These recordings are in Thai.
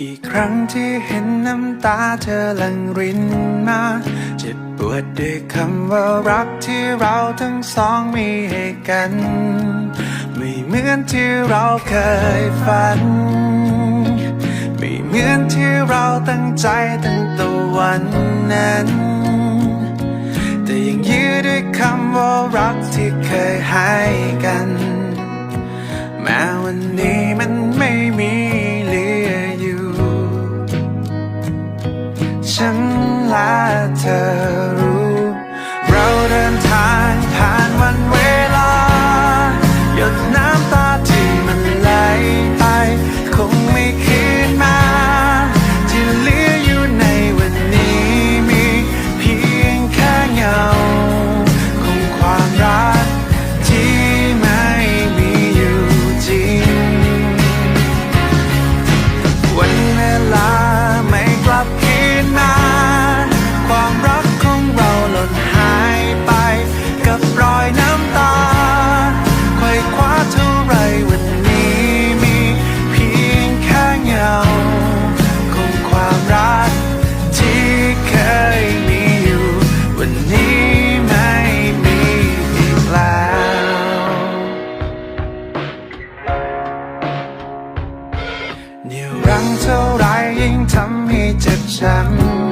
กี่ครั้งที่เห็นน้ำตาเธอหลั่งรินมา เจ็บปวดด้วยคำว่ารักที่เราทั้งสองมีให้กัน ไม่เหมือนที่เราเคยฝัน ไม่เหมือนที่เราตั้งใจตั้งตัว วันนั้น แต่ยังยืดด้วยคำว่ารักที่เคยให้กัน แม้วันนี้มันไม่มีเหลืออยู่ ฉันลาเธอ ยิ่งรักเท่าไรยิ่งทำให้เจ็บช้ำ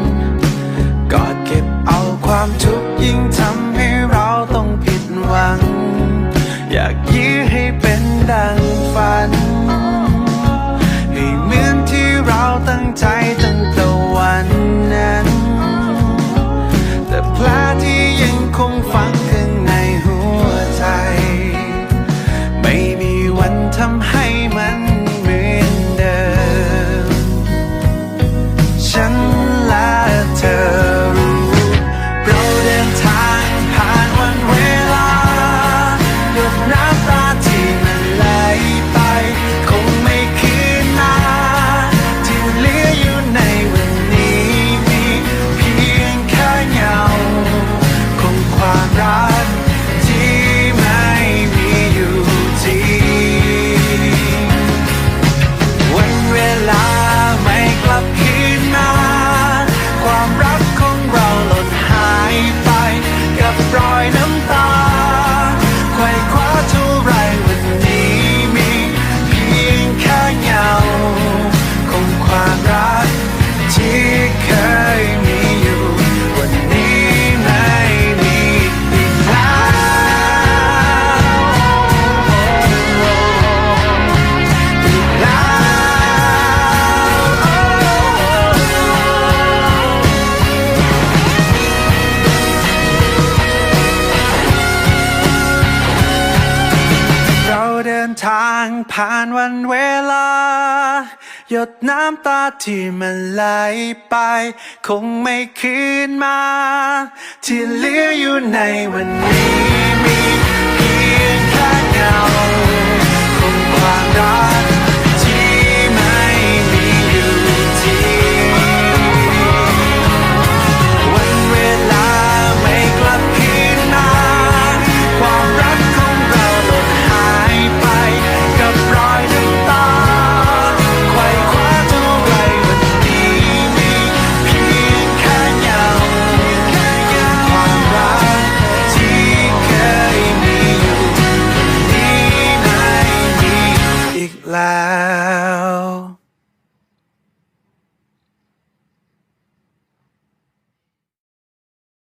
ทางผ่านวันเวลา หยดน้ำตาที่มันไหลไป คงไม่คืนมา ที่เหลืออยู่ในวันนี้ 来。